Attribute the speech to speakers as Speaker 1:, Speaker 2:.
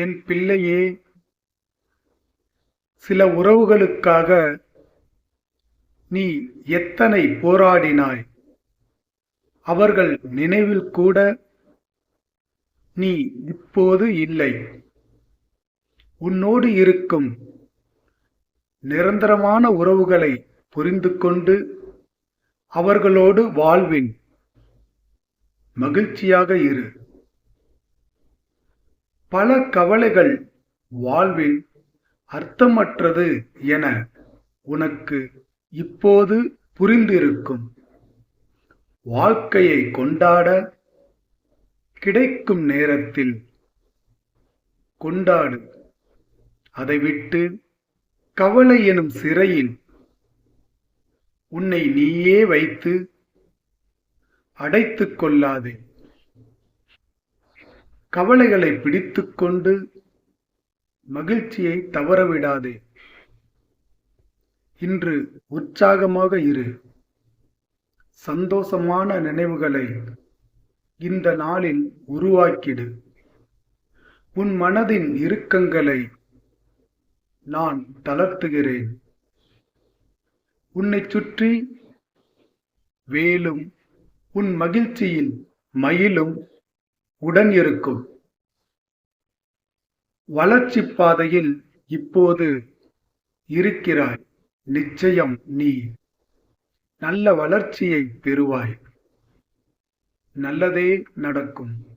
Speaker 1: என் பிள்ளையே சில உறவுகளுக்காக நீ எத்தனை போராடினாய்? அவர்கள் நினைவில் கூட நீ இப்போது இல்லை. உன்னோடு இருக்கும் நிரந்தரமான உறவுகளை புரிந்து கொண்டு அவர்களோடு வாழ்வின். மகிழ்ச்சியாக இரு. பல கவலைகள் வாழ்வில் அர்த்தமற்றது என உனக்கு இப்போது புரிந்திருக்கும். வாழ்க்கையை கொண்டாட கிடைக்கும் நேரத்தில் கொண்டாடு. அதை விட்டு கவலை எனும் சிறையில் உன்னை நீயே வைத்து அடைத்து கொள்ளாதே. கவலைகளை பிடித்துக்கொண்டு மகிழ்ச்சியை தவறவிடாதே. இன்று உற்சாகமாக இரு. சந்தோஷமான நினைவுகளை இந்த நாளில் உருவாக்கிடு. உன் மனதின் இறுக்கங்களை நான் தளர்த்துகிறேன். உன்னை சுற்றி வேலும் உன் மகிழ்ச்சியில் மயிலும் உடன் இருக்கும். வளர்ச்சி பாதையில் இப்போது இருக்கிறாய். நிச்சயம் நீ நல்ல வளர்ச்சியை பெறுவாய். நல்லதே நடக்கும்.